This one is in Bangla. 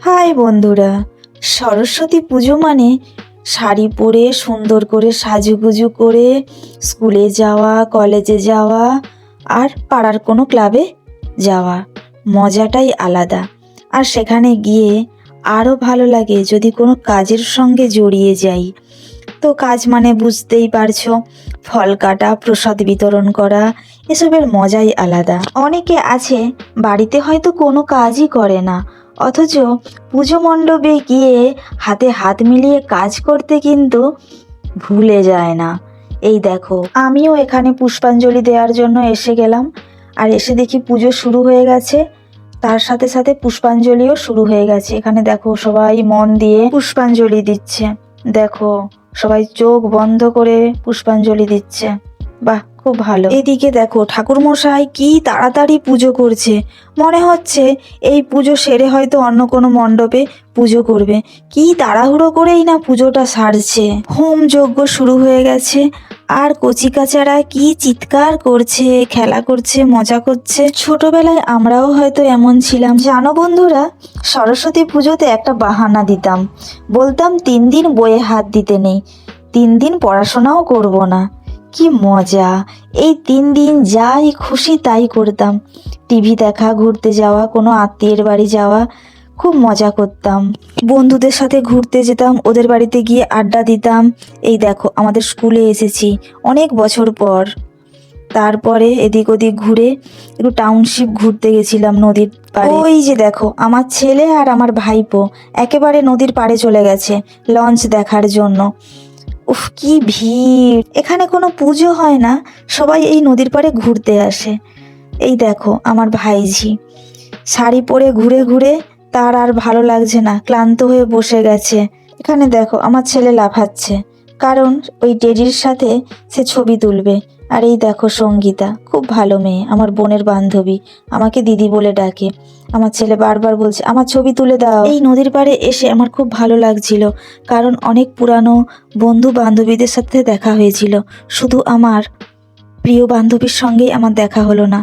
হাই বন্ধুরা, সরস্বতী পুজো মানে শাড়ি পরে সুন্দর করে সাজুগুজু করে স্কুলে যাওয়া, কলেজে যাওয়া আর পাড়ার কোনো ক্লাবে যাওয়া। মজাটাই আলাদা। আর সেখানে গিয়ে আরও ভালো লাগে যদি কোনো কাজের সঙ্গে জড়িয়ে যাই। তো কাজ মানে বুঝতেই পারছ, ফল কাটা, প্রসাদ বিতরণ করা, এসবের মজাই আলাদা। অনেকে আছে, বাড়িতে হয়তো কোনো কাজই করে না। অথচ পুজো মণ্ডপে গিয়ে হাতে হাত মিলিয়ে কাজ করতে কিন্তু ভুলে যায় না। এই দেখো, আমিও এখানে পুষ্পাঞ্জলি দেওয়ার জন্য এসে গেলাম। আর এসে দেখি পুজো শুরু হয়ে গেছে। তার সাথে সাথে পুষ্পাঞ্জলিও শুরু হয়ে গেছে। এখানে দেখো সবাই মন দিয়ে পুষ্পাঞ্জলি দিচ্ছে। দেখো, সবাই চোখ বন্ধ করে পুষ্পাঞ্জলি দিচ্ছে। বাহ! খুব ভালো। এদিকে দেখো ঠাকুর মশাই কি তাড়াতাড়ি পুজো করছে। মনে হচ্ছে এই পুজো সেরে হয়তো অন্য কোনো মণ্ডপে পুজো করবে। কি তাড়াহুড়ো করেই না পুজোটা সারছে। হোম যজ্ঞ শুরু হয়ে গেছে। আর কচিকাচারা কি চিৎকার করছে, খেলা করছে, মজা করছে। ছোটবেলায় আমরাও হয়তো এমন ছিলাম। জানো বন্ধুরা, সরস্বতী পুজোতে একটা বাহানা দিতাম। বলতাম, তিন দিন বইয়ে হাত দিতে নেই। তিন দিন পড়াশোনাও করব না। কি মজা। এই তিন দিন যাই খুশি তাই করতাম। টিভি দেখা, ঘুরতে যাওয়া, কোনো আত্মীয়ের বাড়ি যাওয়া, খুব মজা করতাম। বন্ধুদের সাথে ঘুরতে যেতাম, ওদের বাড়িতে গিয়ে আড্ডা দিতাম। এই দেখো, আমাদের স্কুলে এসেছি অনেক বছর পর। তারপরে এদিক ওদিক ঘুরে একটু টাউনশিপ ঘুরতে গেছিলাম নদীর পাড়ে। ওই যে দেখো, আমার ছেলে আর আমার ভাইপো একেবারে নদীর পাড়ে চলে গেছে লঞ্চ দেখার জন্য। উফ, কি ভিড়। এখানে কোনো পুজো হয় না। সবাই এই নদীর পাড়ে ঘুরতে আসে। এই দেখো, আমার ভাইঝি। শাড়ি পরে ঘুরে ঘুরে তার আর ভালো লাগছে না, ক্লান্ত হয়ে বসে গেছে। এখানে দেখো, আমার ছেলে লাফাচ্ছে। কারণ ওই ডেডির সাথে সে ছবি তুলবে। আর এই দেখো সঙ্গীতা, খুব ভালো মেয়ে, আমার বোনের বান্ধবী, আমাকে দিদি বলে ডাকে। আমার ছেলে বারবার বলছে, আমার ছবি তুলে দাও। এই নদীর পাড়ে এসে আমার খুব ভালো লাগছিল, কারণ অনেক পুরানো বন্ধু বান্ধবীদের সাথে দেখা হয়েছিল। শুধু আমার প্রিয় বান্ধবীর সঙ্গেই আমার দেখা হলো না।